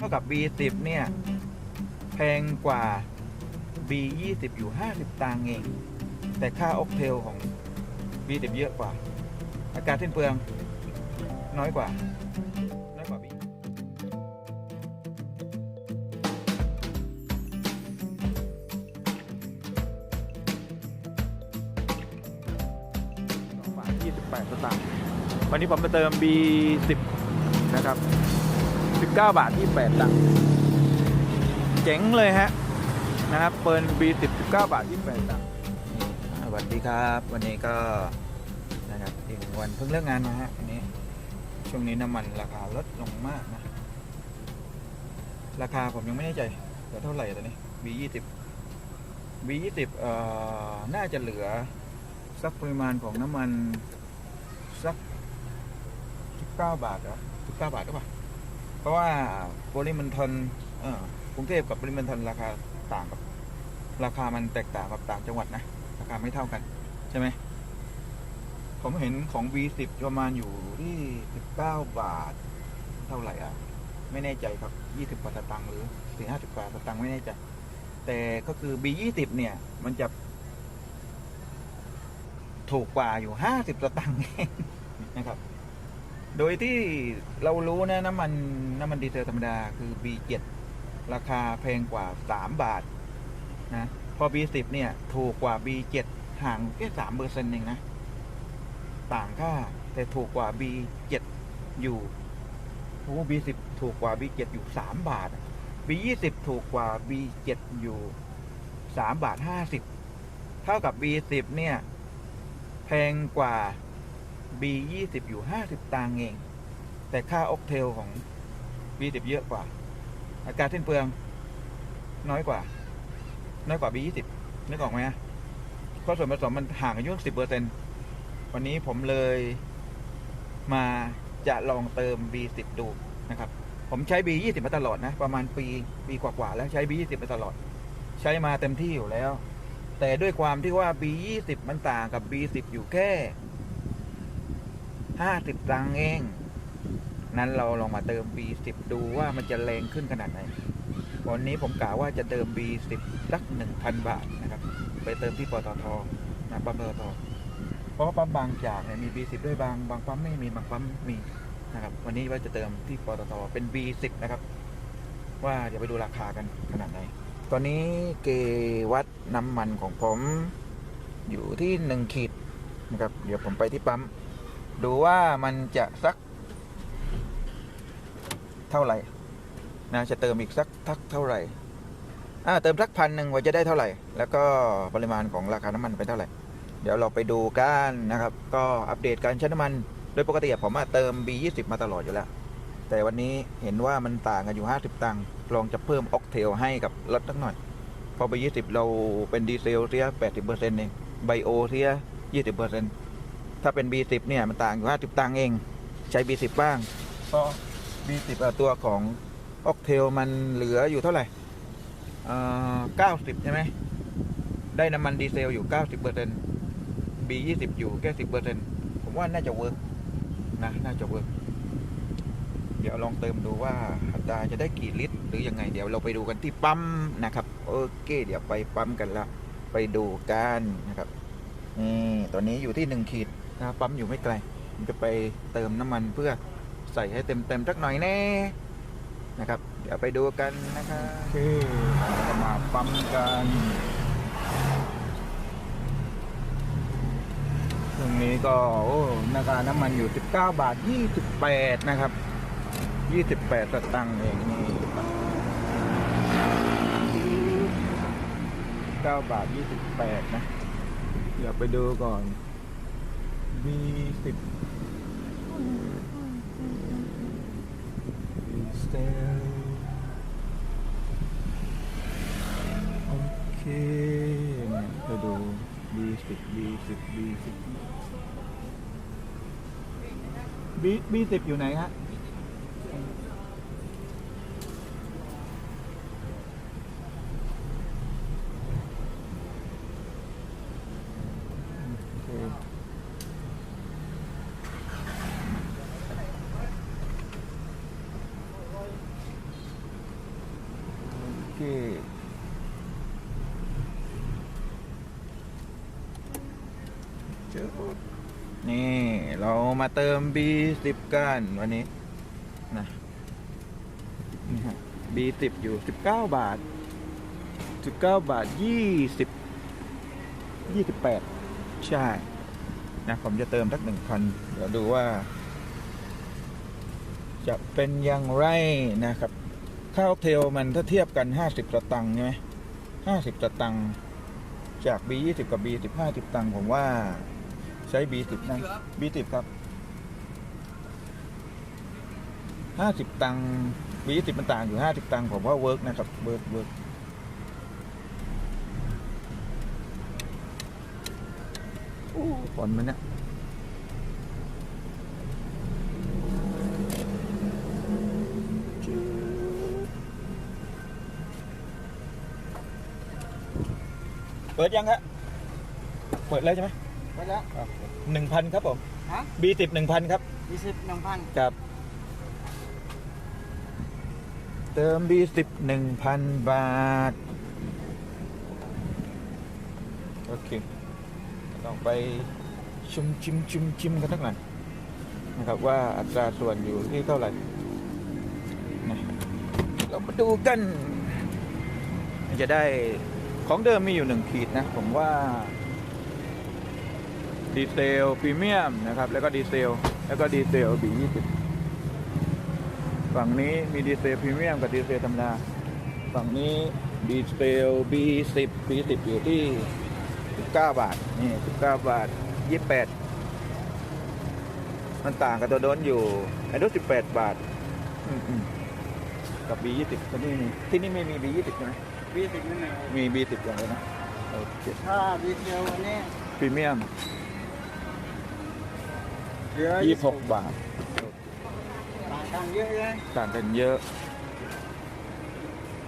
เท่ากับ B10 เนี่ย แพงกว่า B20 อยู่ 50 ตังค์เอง แต่ค่าออกเทลของ B10 เยอะกว่า อากาศสิ้นเปลือง น้อยกว่า น้อยกว่า B 28สตางค์วันนี้ผมมาเติม B10 นะครับ 19 บาท 28ตังค์เจ๋งเลยฮะ นะครับเปิด B10 19 บาท 28ตังค์สวัสดีครับ วันนี้ก็นะครับอีกวันเพิ่งเลิกงานมาฮะวันนี้ช่วงนี้น้ำมันราคาลดลงมากนะ ราคาผมยังไม่แน่ใจเหลือเท่าไหร่ตอนนี้ B20 B20 เอ่อน่าจะเหลือ สักปริมาณของน้ำมัน สัก 19 บาทเหรอ19 บาทหรือเปล่า เพราะว่าปริมณฑลเอ่อกรุงเทพกับปริมณฑลราคาต่างกับราคามันแตกต่างกับต่างจังหวัดนะราคาไม่เท่ากันใช่ไหมผมเห็นของ V10 ประมาณอยู่ที่ 19 บาท เท่าไหร่อะ ไม่แน่ใจครับ 20บาทสตังค์หรือ4 50บาทสตังค์ไม่แน่ใจ แต่ก็คือ B20 เนี่ย มันจะ ถูกกว่าอยู่ 50สตางค์เองนะครับ โดยที่เรารู้นะน้ำมันน้ำมันดีเซลธรรมดาคือ B7 ราคาแพงกว่า 3 บาทนะพอ B10 เนี่ยถูกกว่า B7 ห่างแค่3เปอร์เซ็นต์เองนะ ต่างค่าแต่ถูกกว่า B7 อยู่โอ้ B10 ถูกกว่า B7 อยู่ 3 บาท B20 ถูกกว่า B7 อยู่ 3 บาท 50 เท่ากับ B10 เนี่ย แพงกว่า B20 อยู่ 50 ตังค์เอง แต่ค่าออกเทลของ B10 เยอะกว่า อากาศสิ้นเปลือง น้อยกว่า น้อยกว่า B20 นึกออกไหมฮะเพราะส่วนผสมมันห่างกันยุ่ง10เปอร์เซ็นวันนี้ผมเลยมาจะลองเติม B10 ดูนะครับ ผมใช้ B20 มาตลอดนะ ประมาณปีปีกว่าๆแล้วใช้ B20 มาตลอด ใช้มาเต็มที่อยู่แล้ว แต่ด้วยความที่ว่า B20 มันต่างกับ B10 อยู่แค่ 50ตังเอง นั้นเราลองมาเติม B10 ดูว่ามันจะแรงขึ้นขนาดไหน วันนี้ผมกะว่าจะเติม B10 สัก1,000บาทนะครับ ไปเติมที่ปตทนะปั๊มปตทเพราะว่าปั๊มบางจากเนี่ยมี B10 ด้วยบางบางปั๊มไม่มีบางปั๊มมีนะครับ วันนี้ว่าจะเติมที่ปตทเป็น B10 นะครับ ว่าเดี๋ยวไปดูราคากันขนาดไหน ตอนนี้เกวัดน้ำมันของผมอยู่ที่หนึ่งขีดนะครับ เดี๋ยวผมไปที่ปั๊ม ดูว่ามันจะสัก เท่าไหร่นะจะเติมอีกสักทักเท่าไหร่อ่าเติมสักพันหนึ่งว่าจะได้เท่าไหร่ แล้วก็ปริมาณของราคาน้ำมันเป็นเท่าไหร่ เดี๋ยวเราไปดูกันนะครับ ก็อัปเดตการใช้น้ำมัน โดยปกติผมเติม B20 มาตลอดอยู่แล้ว แต่วันนี้เห็นว่ามันต่างกันอยู่ 50 ตังค์ลองจะเพิ่มออกเทลให้กับรถสักหน่อย พอ B20 เราเป็นดีเซลเสีย80%เองไบโอเสีย20% ถ้าเป็น B10 เนี่ยมันต่างอยู่50ตังค์เอง ใช้ B10 บ้าง เพราะ B10 อตัวของออกเทลมันเหลืออยู่เท่าไหร่เอ่อ90ใช่ไหม ได้น้ำมันดีเซลอยู่ 90% B20 อยู่แค่10%ผมว่าน่าจะเวิร์กนะ น่าจะเวิร์กเดี๋ยวลองเติมดูว่าอัตราจะได้กี่ลิตร หรือยังไง เดี๋ยวเราไปดูกันที่ปั๊มนะครับ โอเค เดี๋ยวไปปั๊มกันละ ไปดูกันนะครับนี่ตอนนี้อยู่ที่หนึ่งขีด นะปั๊มอยู่ไม่ไกลผมจะไปเติมน้ำมันเพื่อใส่ให้เต็มเต็มๆสักหน่อยแน่นะครับ เดี๋ยวไปดูกันนะครับโอเคเรามาปั๊มกันตรงนี้ก็โอ้ราคาน้ำมันอยู่ 19 บาท 28 นะครับ 28สตังค์เองนี่9บาท 28 นะ เดี๋ยวไปดูก่อน B สิบ Is there โอเคนไปดู B สิบ B สิบ B สิบ B B สิบอยู่ไหนฮะโอเค เจอ นี่เรามาเติม B10 กันวันนี้นะนี่ฮะ B10 อยู่ 19 บาท 19 บาท 20 28 ใช่ นะ ผมจะเติมสักหนึ่งพันเดี๋ยวดูว่า จะเป็นอย่างไรนะครับ ข้าวเทลมันถ้าเทียบกัน 50 สตังค์ใช่ไหม50 สตังค์จาก B20 กับ B10 50ตังค์ผมว่า ใช้ B10 นะ B10 ครับ 50 ตังค์ B20 มันต่างอยู่ 50 ตังค์ผมว่าเวิร์กนะครับ เวิร์กเวิร์กโอ้ฝนมันเนี่ยเปิดยังครับเปิดแล้วใช่ไหม ไปแล้ว หนึ่งพันครับผมฮะ B สิบหนึ่งพันครับยี่สิบหนึ่งพันครับ เติม B สิบหนึ่งพันบาท โอเคต้องไปชุมชิมชุมชิมกันสักหน่อยนะครับว่าอัตราส่วนอยู่ที่เท่าไหร่นะเรามาดูกัน จะได้ของเดิมมีอยู่หนึ่งขีดนะ ผมว่า ดีเซลพรีเมียมนะครับ แล้วก็ดีเซล แล้วก็ดีเซลบียี่สิบฝั่งนี้มีดีเซลพรีเมียมกับดีเซลธรรมดา ฝั่งนี้ดีเซล B10 B10 อยู่ที่ 19 บาท นี่ 19 บาท 28 มันต่างกับตัวโดนอยู่ไอ้รถ18 บาทอืมๆกับ B20 ที่นี่มีที่นี่ไม่มี B20 ใช่ไหมยี่สิบนั่นเองมี B10 อย่างเดียวนะโอเคถ้าดีเทลอันนี้พรีเมียม เหลือ26บาท ต่างกันเยอะเลยต่างกันเยอะ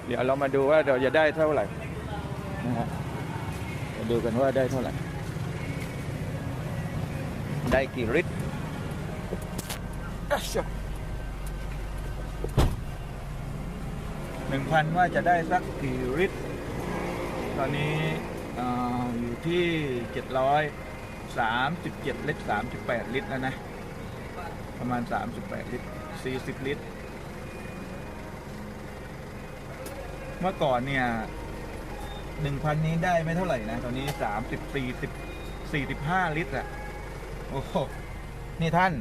เดี๋ยวเรามาดูว่าเราจะได้เท่าไหร่นะฮะมาดูกันว่าได้เท่าไหร่ ได้กี่ลิตรหนึ่งพันว่าจะได้สักกี่ลิตร ตอนนี้ออยู่ที่เจ็ดร้อย สามสิบเจ็ดลิตรสามสิบแปดลิตรแล้วนะ ประมาณสามสิบแปดลิตรสี่สิบลิตร เมื่อก่อนเนี่ยหนึ่งพันนี้ได้ไม่เท่าไหร่นะ ตอนนี้สามสิบสี่สิบสี่สิบห้าลิตรอะโอ้โห นี่ท่าน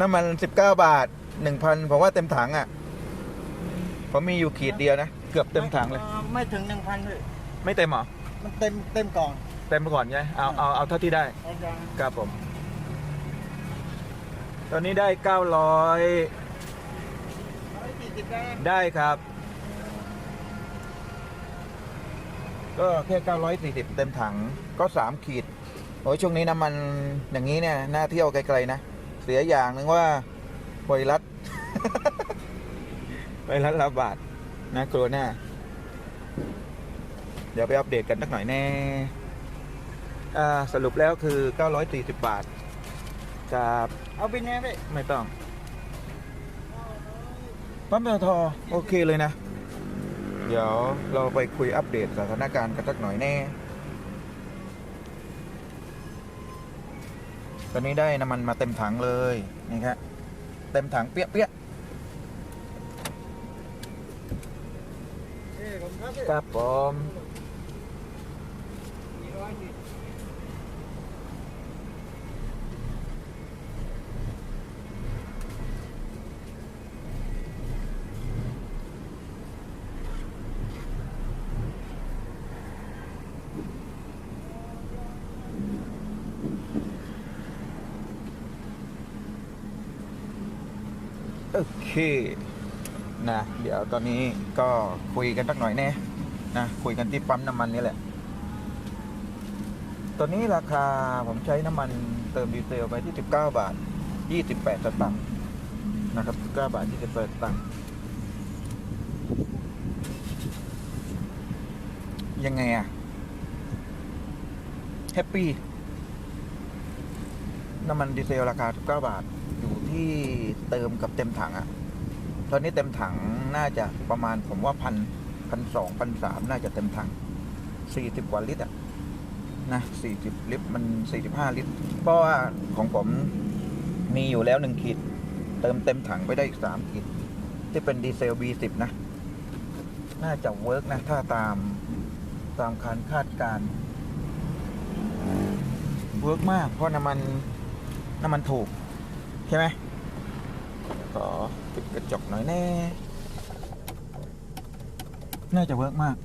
น้ำมันสิบเก้าบาทหนึ่งพันผมว่าเต็มถังอะผมมีอยู่ขีดเดียวนะ เกือบเต็มถังเลย ไม่ไม่ถึงหนึ่งพันเลยไม่เต็มเหรอ มันเต็มเต็มกล่อง เต็มไปก่อนใช่ไหมเอาเอาเอาเท่าที่ได้เอาจังครับผม ตอนนี้ได้เก้าร้อยร้อยสี่สิบได้ไหมได้ครับ ก็แค่940เต็มถังก็3ขีดโอ้ยช่วงนี้น้ำมันอย่างนี้เนี่ยน่าเที่ยวไกลๆนะ เสียอย่างหนึ่งว่าไวรัสไวรัสระบาดนะโคโรนาเดี๋ยวไปอัปเดตกันสักหน่อยแน่อ่า สรุปแล้วคือ 940 บาทกับเอาบินเนี่ยพี่ไม่ต้องปั๊มปตทโอเคเลยนะ เดี๋ยวเราไปคุยอัปเดตสถานการณ์กันสักหน่อยแน่ ตอนนี้ได้น้ำมันมาเต็มถังเลยนี่ครับเต็มถังเปี้ยเปี้ยเอ้ยผมครับพี่ครับผม สี่ร้อยสี่ โอเคนะเดี๋ยวตอนนี้ก็คุยกันสักหน่อยแน่นะคุยกันที่ปั๊มน้ำมันนี่แหละ ตอนนี้ราคาผมใช้น้ำมันเติมดีเซลไปที่ 19 บาท 28สตางค์นะครับ 19 บาท 28สตางค์ยังไงอะแฮปปี้น้ำมันดีเซลราคา 19 บาท ที่เติมกับเต็มถังอะตอนนี้เต็มถังน่าจะประมาณผมว่าพันพันสองพันสามน่าจะเต็มถังสี่สิบกว่าลิตรอะนะสี่สิบลิตรมันสี่สิบห้าลิตร เพราะว่าของผมมีอยู่แล้วหนึ่งขีด เติมเต็มถังไปได้อีกสามขีด ที่เป็นดีเซล B10 นะ น่าจะเวิร์กนะ ถ้าตามตามการคาดการเวิร์กมาก เพราะน้ำมันน้ำมันถูก ใช่ไหมขอปิดกระจกหน่อยแน่ น่าจะเวิร์กมาก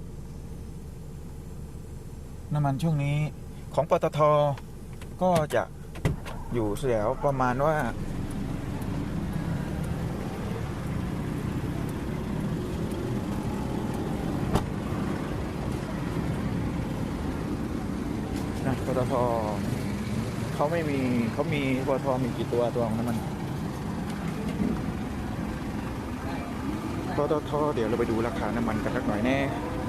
น้ำมันช่วงนี้ของปตทก็จะอยู่แถวประมาณว่านะปตท เขาไม่มีเขามีปตทมีกี่ตัวตัวของน้ำมันปตทเดี๋ยวเราไปดูราคาน้ำมันกันสักหน่อยแน่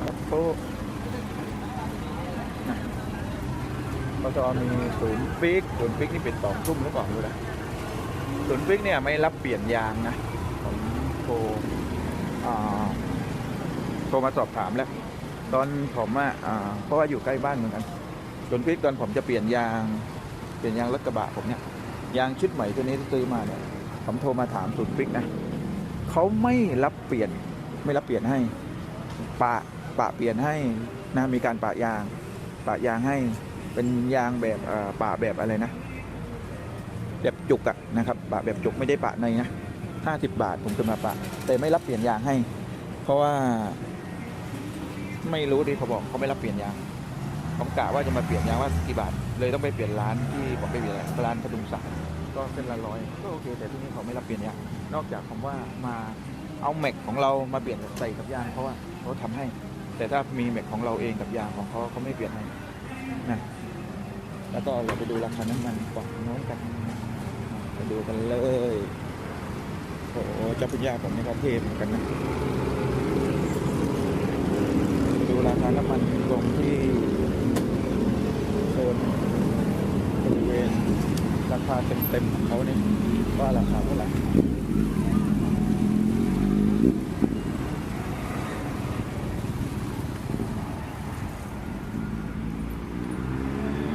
ครับโอ้นะปตทมีศูนย์ฟิกศูนย์ฟิกนี่เป็นสองทุ่มหรือเปล่าไม่รู้นะศูนย์ฟิกเนี่ยไม่รับเปลี่ยนยางนะผมโทรโทรมาสอบถามแล้ว ตอนผมอะเพราะว่าอยู่ใกล้บ้านเหมือนกันส่วนพริกตอนผมจะเปลี่ยนยาง เปลี่ยนยางรถกระบะผมเนี่ยยางชุดใหม่ตัวนี้ที่ซื้อมาเนี่ยผมโทรมาถามศูนย์พริกนะเขาไม่รับเปลี่ยนไม่รับเปลี่ยนให้ปะปะเปลี่ยนให้นะมีการปะยาง ปะยางให้เป็นยางแบบปะแบบอะไรนะ แบบจุกอะนะครับปะแบบจุกไม่ได้ปะในนะห้าสิบบาทผมจะมาปะ แต่ไม่รับเปลี่ยนยางให้ เพราะว่า ไม่รู้ดิเขาบอกเขาไม่รับเปลี่ยนยาง ผมกะว่าจะมาเปลี่ยนยางว่ากี่บาท เลยต้องไปเปลี่ยนร้านที่ผมไปเปลี่ยนร้านพดุงศักดิ์ก็เส้นละร้อยก็โอเค แต่ที่นี่เขาไม่รับเปลี่ยนยางนอกจากผมว่ามาเอาแม็กของเรามาเปลี่ยนใส่กับยางเพราะว่าเขาทำให้ แต่ถ้ามีแม็กของเราเองกับยางของเขาเขาไม่เปลี่ยนให้นะแล้วก็เราไปดูราคาน้ำมันฝั่งโน้นกันไปดูกันเลยโอ้โหเจ้าพุญญาผมนี่ก็เทพเหมือนกันนะดูราคาน้ำมันตรงที่ นบริเวณราคาเต็มๆของเขาเนี่ยว่าราคาเท่าไหร่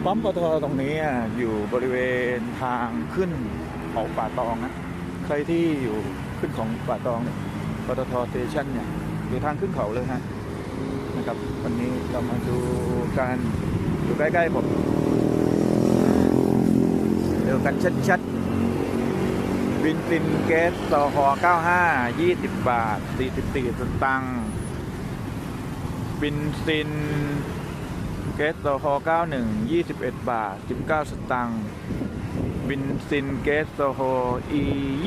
ปั๊มปตทตรงนี้อยู่บริเวณทางขึ้นเขาป่าตองนะใครที่อยู่ขึ้นของป่าตองเนี่ยปตทสเตชันเนี่ยอยู่ทางขึ้นเขาเลยฮะนะครับ วันนี้เรามาดูการ อยู่ใกล้ๆผมดูกันชัดๆบินซินเกสตอหอ95 20 บาท 44สตังค์บินซินเกสตอหอ91 21 บาท 19 สตังค์บินซินเกสตอหอ E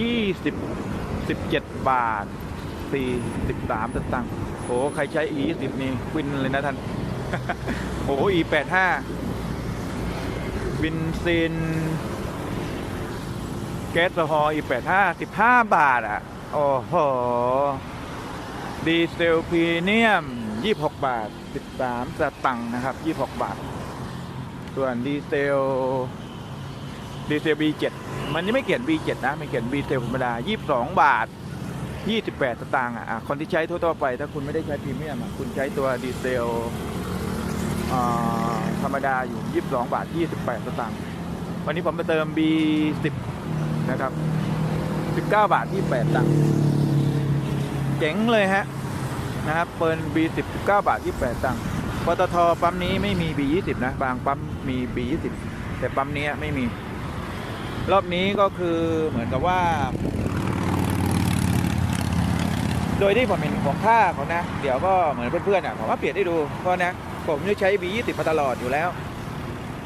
20 17บาท43สตังค์โอ้ใครใช้ E 20นี่ควินเลยนะท่าน โอ้ E 85บินซินแก๊สโซฮอล์ E 85 15บาท อะ โอ้โห ดีเซลพรีเนียม26บาท13สตังค์นะครับ26บาท ส่วนดีเซล ดีเซล B7 มันยังไม่เขียน B7 นะไมันเขียน B เซลธรรมดา 22 บาท 28สตางค์อะอะ คนที่ใช้ทั่วๆไป ถ้าคุณไม่ได้ใช้พรีเมียมคุณใช้ตัวดีเซล ธรรมดาอยู่ 22 บาท 28 สตางค์ วันนี้ผมไปเติม B10 นะครับ 19 บาท 28สตางค์ เจ๋งเลยฮะ นะครับ เปิด B10 19 บาท 28สตางค์ ปตทปั๊มนี้ไม่มี B20 นะ บางปั๊มมี B20 แต่ปั๊มนี้ไม่มี รอบนี้ก็คือเหมือนกับว่า โดยที่ผมเห็นของค่าเขานะ เดี๋ยวก็เหมือนเพื่อนๆอะผมว่าเปลี่ยนให้ดูเพราะนะ ผมจะใช้ B20 มาตลอดอยู่แล้ว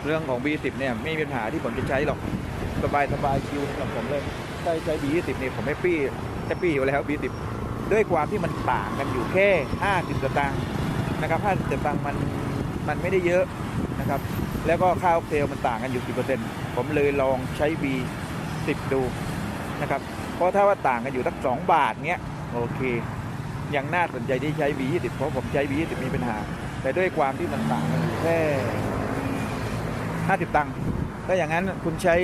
เรื่องของ B10 เนี่ยไม่มีปัญหาที่ผมจะใช้หรอกสบายสบายคิวสำหรับผมเลยถ้าใช้ B20 เนี่ยผมไม่ปี้แฮปปี้อยู่แล้ว B10 ด้วยความที่มันต่างกันอยู่แค่50สตางค์นะครับ50สตางค์มันมันไม่ได้เยอะนะครับ แล้วก็ค่าออกเซลมันต่างกันอยู่10%ผมเลยลองใช้ B10 ดูนะครับ เพราะถ้าว่าต่างกันอยู่สัก2บาทเนี้ยโอเคยังน่าสนใจที่ใช้ B20 เพราะผมใช้ B20 มีปัญหา แต่ด้วยความที่มันต่างกันอยู่แค่50ตังค์ถ้าอย่างนั้นคุณใช้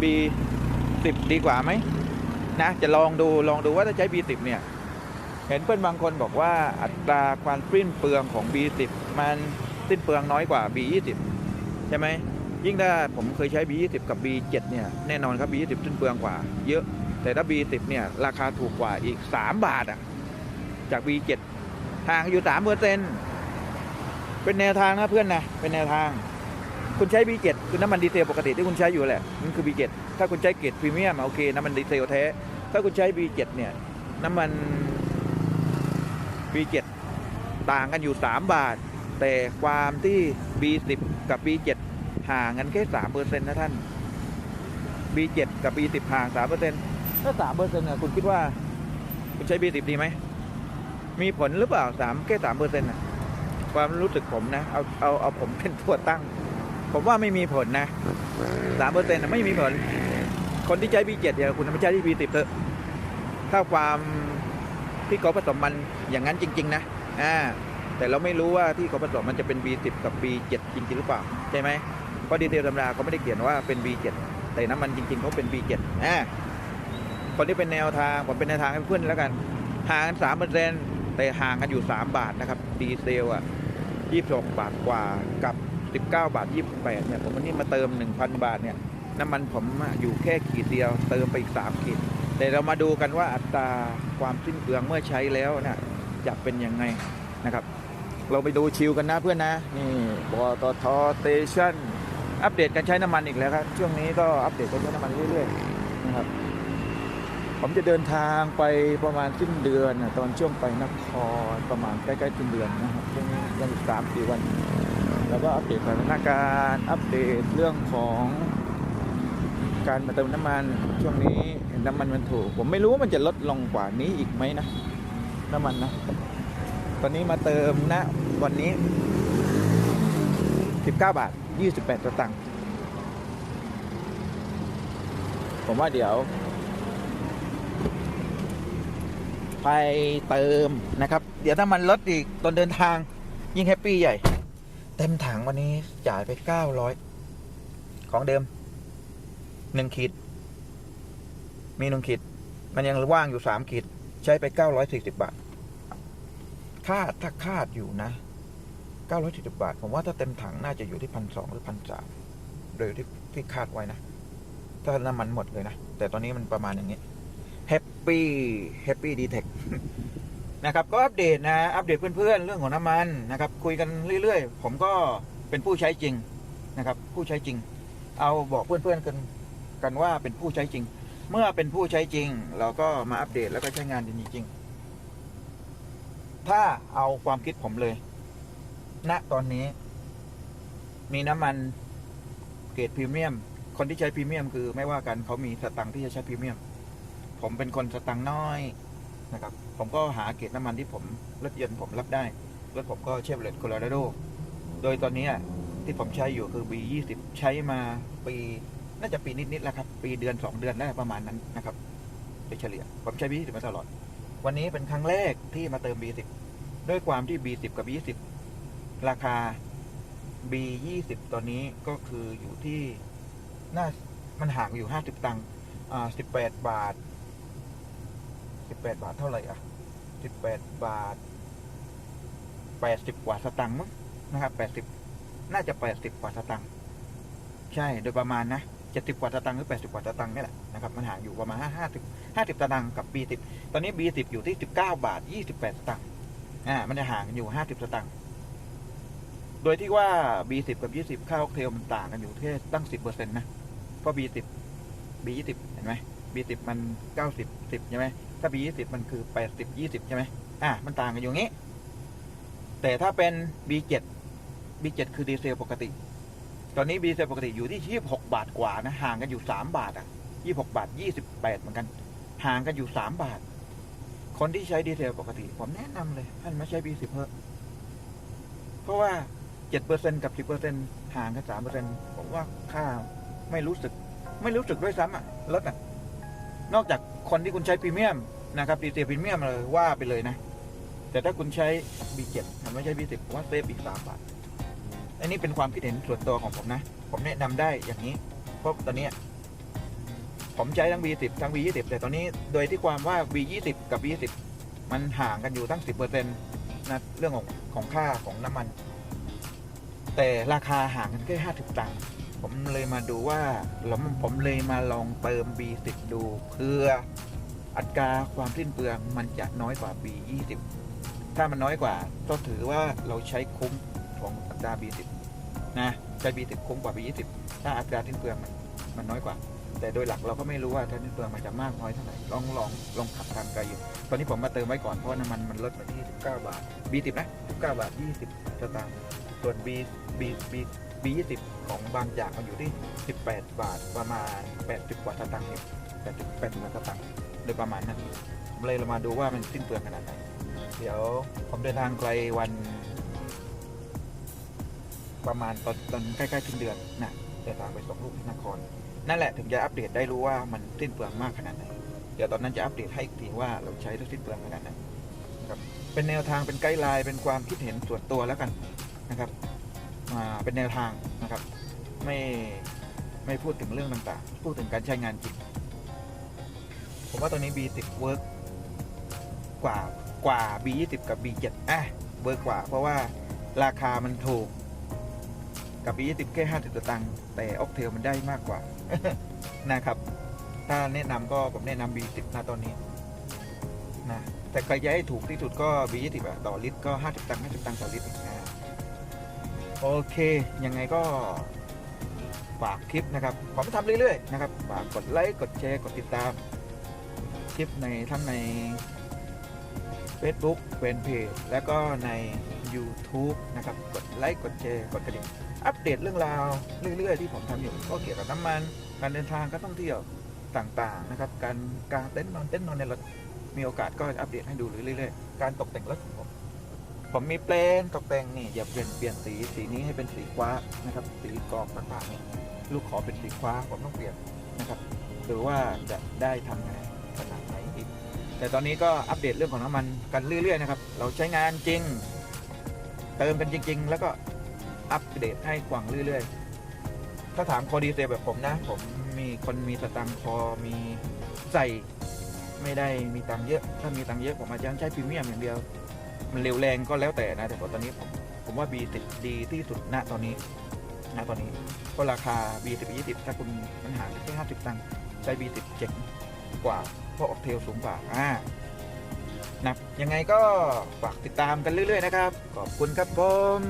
B10 ดีกว่าไหมนะจะลองดูลองดูว่าถ้าใช้ B10 เนี่ย เห็นเพื่อนบางคนบอกว่าอัตราความสิ้นเปลืองของ B10 มันสิ้นเปลืองน้อยกว่า B20 ใช่ไหมยิ่งถ้าผมเคยใช้ B20 กับ B7 เนี่ยแน่นอนครับ B20 สิ้นเปลืองกว่า เยอะแต่ถ้า B10 เนี่ยราคาถูกกว่าอีก 3 บาทอะจาก B7 ห่างอยู่3เปอร์เซ็นเป็นแนวทางนะเพื่อนนะเป็นแนวทาง คุณใช้ B7 คือน้ำมันดีเซลปกติที่คุณใช้อยู่แหละนั่นคือ B7 ถ้าคุณใช้เกรดพรีเมียมโอเคน้ำมันดีเซลแท้ ถ้าคุณใช้ B7 เนี่ยน้ำมัน B7 ต่างกันอยู่ 3 บาท แต่ความที่ B10 กับ B7 ห่างกันแค่3เปอร์เซ็นต์นะท่าน B7 กับ B10 ห่าง3เปอร์เซ็นต์ถ้า3เปอร์เซ็นต์คุณคิดว่า คุณใช้ B10 ดีไหม มีผลหรือเปล่า3แค่3เปอร์เซ็นต์นะความรู้สึกผมนะ เอาเอาเอาผมเป็นตัวตั้ง ผมว่าไม่มีผลนะ3เปอร์เซ็นต์ไม่มีผล คนที่ใช้ B7 เจ็ดเนี่ยคุณไม่ใช้ที่ B10 เถอะ ถ้าความที่เขาผสมมันอย่างนั้นจริง ๆ นะอ่าแต่เราไม่รู้ว่าที่เขาผสมมันจะเป็น B10 กับ B7 จริงๆหรือเปล่า ใช่ไหมเพราะดีเทลธรรมดาเขาไม่ได้เขียนว่าเป็น B7 แต่น้ำมันจริงๆเขาเป็น B7 อ่าคนที่เป็นแนวทางผมเป็นแนวทางให้เพื่อนแล้วกันห่างกันสามเปอร์เซ็นต์ แต่ห่างกันอยู่ 3 บาทนะครับดีเซลอะ26บาทกว่ากับ 19 บาท 28เนี่ยผมวันนี้มาเติม 1,000 บาทเนี่ยน้ำมันผมอะอยู่แค่ขีดเดียวเติมไปอีก 3 ขีดแต่เรามาดูกันว่าอัตราความสิ้นเปลืองเมื่อใช้แล้วนะจะเป็นยังไงนะครับ เราไปดูชิวกันนะเพื่อนนะนี่บตทสเตชันอัปเดตการใช้น้ำมันอีกแล้วครับช่วงนี้ก็อัปเดตการใช้น้ำมันเรื่อยๆนะครับ ผมจะเดินทางไปประมาณสิ้นเดือนตอนช่วงไปนครประมาณใกล้ๆสิ้นเดือนนะครับช่วงนี้ยังอีกสามสี่วัน แล้วก็อัปเดตสถานการณ์อัปเดตเรื่องของการมาเติมน้ำมันช่วงนี้น้ำมันมันถูก ผมไม่รู้ว่ามันจะลดลงกว่านี้อีกไหมนะ น้ำมันนะ ตอนนี้มาเติมณวันนี้ 19 บาท 28สตางค์ผมว่าเดี๋ยว ไปเติมนะครับ เดี๋ยวถ้ามันลดอีกตอนเดินทางยิ่งแฮปปี้ใหญ่ เต็มถังวันนี้จ่ายไป 900 ของเดิมหนึ่งขีด มีหนึ่งขีด มันยังว่างอยู่สามขีด ใช้ไป 940 บาท คาดถ้าคาดอยู่นะ 940 บาท ผมว่าถ้าเต็มถังน่าจะอยู่ที่พันสองหรือพันสามโดยที่ที่คาดไว้นะ ถ้าน้ำมันหมดเลยนะ แต่ตอนนี้มันประมาณอย่างนี้ แฮปปี้แฮปปี้ดีเทคนะครับก็อัปเดตนะ อัปเดตเพื่อนๆ เรื่องของน้ำมันนะครับ คุยกันเรื่อยๆ ผมก็เป็นผู้ใช้จริงนะครับ ผู้ใช้จริง เอาบอกเพื่อนๆกันกันว่าเป็นผู้ใช้จริง เมื่อเป็นผู้ใช้จริง เราก็มาอัปเดตแล้วก็ใช้งานจริงๆถ้าเอาความคิดผมเลย ณตอนนี้ มีน้ำมันเกรดพรีเมียม คนที่ใช้พรีเมียมคือไม่ว่ากันเขามีสตังค์ที่จะใช้พรีเมียม ผมเป็นคนสตังค์น้อยนะครับ ผมก็หาเกรดน้ำมันที่ผมรถยนต์ผมรับได้ รถผมก็เชฟเลตโคโลราโด โดยตอนนี้ที่ผมใช้อยู่คือ B20 ใช้มาปีน่าจะปีนิดๆแล้วครับ ปีเดือน 2 เดือนได้ประมาณนั้นนะครับโดยเฉลี่ย ผมใช้ B20 มาตลอด วันนี้เป็นครั้งแรกที่มาเติม B10 ด้วยความที่ B10 กับ B20 ราคา B20 ตอนนี้ก็คืออยู่ที่น่ามันห่างอยู่ 50 ตังค์18 บาท 18 บาทเท่าไหร่อะ 18 บาท 80 กว่าสตังค์มั้งนะครับ80 น่าจะ 80 กว่าสตังค์ใช่โดยประมาณนะ70 กว่าสตังค์หรือ 80 กว่าสตังค์นี่แหละนะครับมันห่างอยู่ประมาณ 50 50สตังค์กับ B10 ตอนนี้ B10 อยู่ที่ 19 บาท 28 สตังค์อ่ามันจะห่างกันอยู่ 50 สตังค์โดยที่ว่า B10 กับ 20 ค่าค็อกเทลมันต่างกันอยู่แค่ตั้ง 10%นะเพราะ B10 B20 เห็นไหม B10 มัน 90 10ใช่ไหม ถ้า B20 มันคือ80 20ใช่ไหมอะมันต่างกันอยู่งี้ แต่ถ้าเป็น B7 B7 คือดีเซลปกติ ตอนนี้ B เซลปกติอยู่ที่ 26 บาทกว่านะ ห่างกันอยู่ 3 บาท อะ 26 บาท 28 เหมือนกัน ห่างกันอยู่ 3 บาท คนที่ใช้ดีเซลปกติ ผมแนะนำเลยท่านมาใช้ B10 เถอะเพราะว่า 7%กับ 10%ห่างกัน 3%ผมว่าค่าไม่รู้สึก ไม่รู้สึกด้วยซ้ำอะลดอะ นอกจาก คนที่คุณใช้พรีเมียมนะครับดีเซลพรีเมียมเลยว่าไปเลยนะ แต่ถ้าคุณใช้ B7 มันไม่ใช่ B10 ผมว่าเซฟอีก3บาทอันนี้เป็นความคิดเห็นส่วนตัวของผมนะ ผมแนะนำได้อย่างนี้ เพราะตอนนี้ ผมใช้ทั้ง V10 ทั้ง V20 แต่ตอนนี้โดยที่ความว่า V20 กับ V10 มันห่างกันอยู่ตั้ง 10%นะเรื่องของของค่าของน้ำมัน แต่ราคาห่างกันแค่50ตังค์ ผมเลยมาดูว่าแล้วผมเลยมาลองเติม B10 ดูเพื่ออัตราความสิ้นเปลืองมันจะน้อยกว่า B20 ถ้ามันน้อยกว่า ก็ถือว่าเราใช้คุ้มของอัตรา B10 นะใช้ B10 คุ้มกว่า B20 ถ้าอัตราสิ้นเปลืองมันมันน้อยกว่า แต่โดยหลักเราก็ไม่รู้ว่าถ้าสิ้นเปลืองมันจะมากน้อยเท่าไหร่ลองลองลองขับทางไกลอยู่ตอนนี้ผมมาเติมไว้ก่อนเพราะน้ำมันมันลดมาที่19บาท B10 นะ19บาท20สตางค์ส่วน B B B B20 ของบางจากมันอยู่ที่ 18 บาทประมาณ 80 กว่าสตางค์เนี่ย80 80กว่าสตางค์โดยประมาณนั้นผมเลยเรามาดูว่ามันสิ้นเปลืองขนาดไหน เดี๋ยวผมเดินทางไกลวัน ประมาณตอนตอนใกล้ๆสิ้นเดือนนะเดินทางไปส่งลูกที่นคร นั่นแหละถึงจะอัปเดตได้รู้ว่ามันสิ้นเปลืองมากขนาดไหน เดี๋ยวตอนนั้นจะอัปเดตให้อีกทีว่าเราใช้แล้วสิ้นเปลืองขนาดไหนนะครับเป็นแนวทางเป็นไกด์ไลน์เป็นความคิดเห็นส่วนตัวแล้วกันนะครับ มาเป็นแนวทางนะครับ ไม่ไม่พูดถึงเรื่องต่างๆ พูดถึงการใช้งานจริง ผมว่าตอนนี้ B10 เวิร์กกว่ากว่า B20 กับ B7 อะเวิร์กกว่า เพราะว่าราคามันถูก กับ B20 แค่50ตางค์แต่ออกเทลมันได้มากกว่านะครับ ถ้าแนะนำก็ผมแนะนำ B10 นะตอนนี้นะแต่ใครจะให้ถูกที่สุดก็ B20 อะต่อลิตรก็ 50 ตังค์50 ตังค์ต่อลิตรนะ โอเค ยังไงก็ฝากคลิปนะครับผมทำเรื่อยๆนะครับฝากกดไลค์ กดแชร์ กดติดตาม คลิปในทั้งใน Facebook แฟนเพจแล้วก็ใน YouTube นะครับ กดไลค์ กดแชร์ กดกระดิ่ง อัปเดตเรื่องราวเรื่อยๆ ที่ผมทำอยู่ ก็เกี่ยวกับน้ำมัน การเดินทางการท่องเที่ยวต่างๆนะครับ การกางเต็นท์นอนเต็นท์นอนในรถ มีโอกาสก็จะอัปเดตให้ดูเรื่อยๆ การตกแต่งรถ ผมผมมีแปลนตกแต่งนี่อย่าเปลี่ยนเปลี่ยนสีสีนี้ให้เป็นสีฟ้านะครับ สีกรอบต่างๆนี่ลูกขอเป็นสีฟ้าผมต้องเปลี่ยนนะครับหรือว่าจะได้ทำไงขนาดไหนอีก แต่ตอนนี้ก็อัปเดตเรื่องของน้ำมันกันเรื่อยๆนะครับ เราใช้งานจริง เติมกันจริง ๆ แล้วก็อัปเดตให้กว่างเรื่อยๆ ถ้าถามคอดีเซลแบบผมนะ ผมมีคนมีสตังค์พอมีใส่ไม่ได้มีตังค์เยอะ ถ้ามีตังค์เยอะผมอาจจะใช้พรีเมียมอย่างเดียว มันเร็วแรงก็แล้วแต่นะ แต่ตอนนี้ผมผมว่า B10 ดีที่สุดณตอนนี้ณตอนนี้ก็ราคา B10 20 ถ้าคุณมันหาแค่50 ตังค์ใช้ B10 เจ๋งกว่า เพราะออกเทลสูงกว่าอ่านะยังไงก็ฝากติดตามกันเรื่อย ๆ นะครับ ขอบคุณครับผม